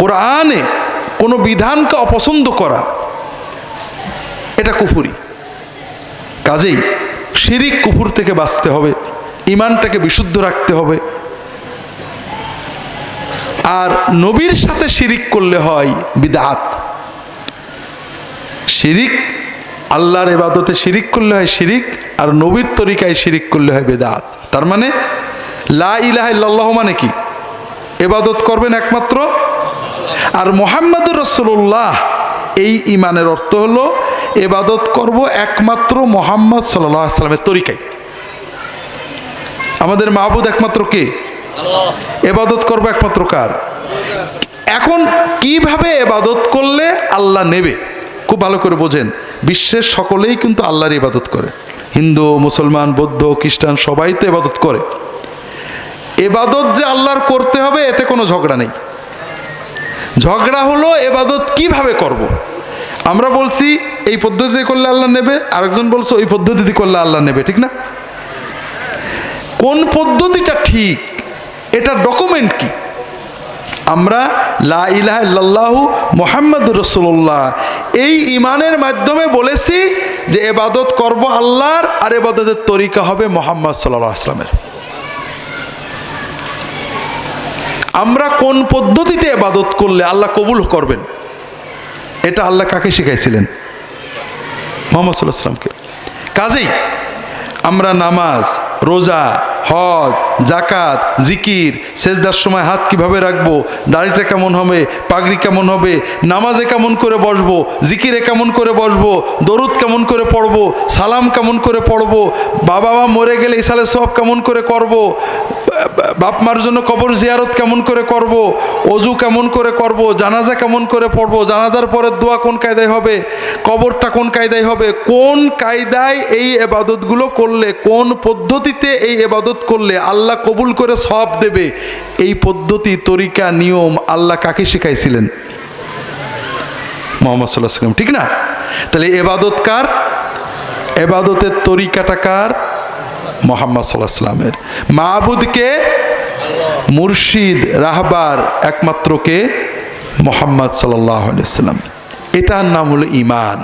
কোরআনে কোনো বিধানকে অপছন্দ করা, এটা কুফুরি। কাজেই শিরিক কুফুর থেকে বাঁচতে হবে ইমানটাকে বিশুদ্ধ রাখতে হবে। আর নবীর সাথে শিরিক করলে হয় বিদাত শিরিক, আল্লাহর এবাদতে শিরিক করলে হয় শিরিক, আর নবীর তরিকায় শিরিক করলে হয় বেদাত তার মানে লা ইলাহা মানে কি? এবাদত করবেন একমাত্র আর মোহাম্মদুর রসুল্লাহ এই ইমানের অর্থ হলো এবাদত করব একমাত্র মোহাম্মদ সাল্লাহ আসলামের তরিকায়। আমাদের মাহবুদ একমাত্র কে? এবাদত করব একমাত্র কার? এখন কীভাবে এবাদত করলে আল্লাহ নেবে? খুব ভালো করে বোঝেন। বিশ্বের সকলেই কিন্তু আল্লাহর ইবাদত করে। হিন্দু, মুসলমান, বৌদ্ধ, খ্রিস্টান, সবাই তো এবাদত করে। এবাদত যে আল্লাহর করতে হবে, এতে কোনো ঝগড়া নেই। ঝগড়া হলো, এবাদত কীভাবে করব। আমরা বলছি, এই পদ্ধতিতে করলে আল্লাহ নেবে, আরেকজন বলছে, ওই পদ্ধতিতে করলে আল্লাহ নেবে, ঠিক না? কোন পদ্ধতিটা ঠিক? এটা ডকুমেন্ট কি? আমরা লা ইলাহা মোহাম্মদ রসুল্লাহ এই ইমানের মাধ্যমে বলেছি যে এবাদত করব আল্লাহর, আর এবাদতের তরিকা হবে মোহাম্মদ সাল্লাহ আসলামের আমরা কোন পদ্ধতিতে এবাদত করলে আল্লাহ কবুল করবেন? এটা আল্লাহ কাকে শিখাইছিলেন? মোহাম্মদ সাল্লাহ আসলামকে কাজেই আমরা নামাজ, রোজা, হজ জাকাত জিকির, সেজদার সময় হাত কীভাবে রাখব, দাড়িটা কেমন হবে, পাগড়ি কেমন হবে, নামাজে কেমন করে বসবো, জিকিরে কেমন করে বসবো, দরুদ কেমন করে পড়ব, সালাম কেমন করে পড়ব বাবা মা মরে গেলে ইসালে সব কেমন করে করব বাপ মার জন্য কবর জিয়ারত কেমন করে করব, অজু কেমন করে করব, জানাজা কেমন করে পড়ব, জানাজার পরের দোয়া কোন কায়দায় হবে, কবরটা কোন কায়দায় হবে, কোন কায়দায় এই এবাদতগুলো করলে, কোন পদ্ধতিতে এই এবাদত করলে আল্লাহ কবুল করে সব দেবে। এই পদ্ধতি, তরিকা, নিয়ম আল্লাহ কাকে শিখাইছিলেন? মোহাম্মদ সাল্লাহ সাল্লাম ঠিক না? তাহলে এবাদত কার? এবাদতের তরিকাটা কার? মোহাম্মদ সাল্লাহ সাল্লামের মাহবুদকে মুর্শিদ, রাহবার, একমাত্র কে? মোহাম্মদ সাল্লাহ সাল্লাম এটার নাম হলো ইমান